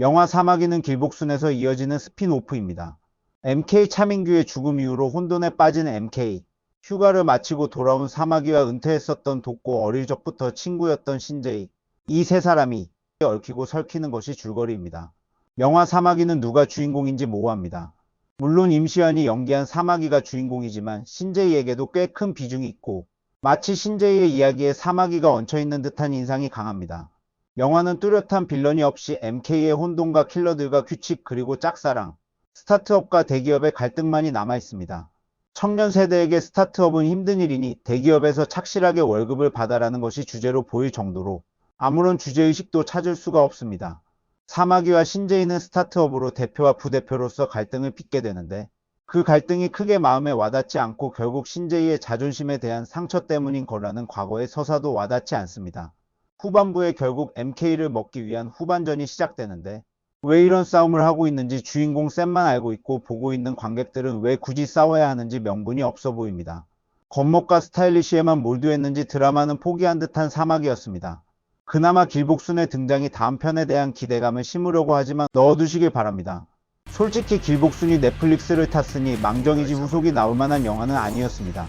영화 사마귀는 길복순에서 이어지는 스핀오프입니다. MK 차민규의 죽음 이후로 혼돈에 빠진 MK. 휴가를 마치고 돌아온 사마귀와 은퇴했었던 돕고 어릴 적부터 친구였던 신재희. 이 세 사람이 얽히고 설키는 것이 줄거리입니다. 영화 사마귀는 누가 주인공인지 모호합니다. 물론 임시완이 연기한 사마귀가 주인공이지만 신재희에게도 꽤 큰 비중이 있고 마치 신재희의 이야기에 사마귀가 얹혀있는 듯한 인상이 강합니다. 영화는 뚜렷한 빌런이 없이 MK의 혼돈과 킬러들과 규칙 그리고 짝사랑, 스타트업과 대기업의 갈등만이 남아 있습니다. 청년 세대에게 스타트업은 힘든 일이니 대기업에서 착실하게 월급을 받아라는 것이 주제로 보일 정도로 아무런 주제의식도 찾을 수가 없습니다. 사마귀와 신재희는 스타트업으로 대표와 부대표로서 갈등을 빚게 되는데 그 갈등이 크게 마음에 와닿지 않고 결국 신재희의 자존심에 대한 상처 때문인 거라는 과거의 서사도 와닿지 않습니다. 후반부에 결국 MK를 먹기 위한 후반전이 시작되는데 왜 이런 싸움을 하고 있는지 주인공 쌤만 알고 있고 보고 있는 관객들은 왜 굳이 싸워야 하는지 명분이 없어 보입니다. 겉멋과 스타일리시에만 몰두했는지 드라마는 포기한 듯한 사막이었습니다. 그나마 길복순의 등장이 다음 편에 대한 기대감을 심으려고 하지만 넣어두시길 바랍니다. 솔직히 길복순이 넷플릭스를 탔으니 망정이지 후속이 나올 만한 영화는 아니었습니다.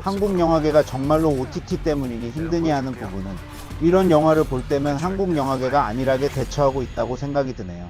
한국 영화계가 정말로 OTT 때문이니 힘드니 하는 부분은 이런 영화를 볼 때면 한국 영화계가 안일하게 대처하고 있다고 생각이 드네요.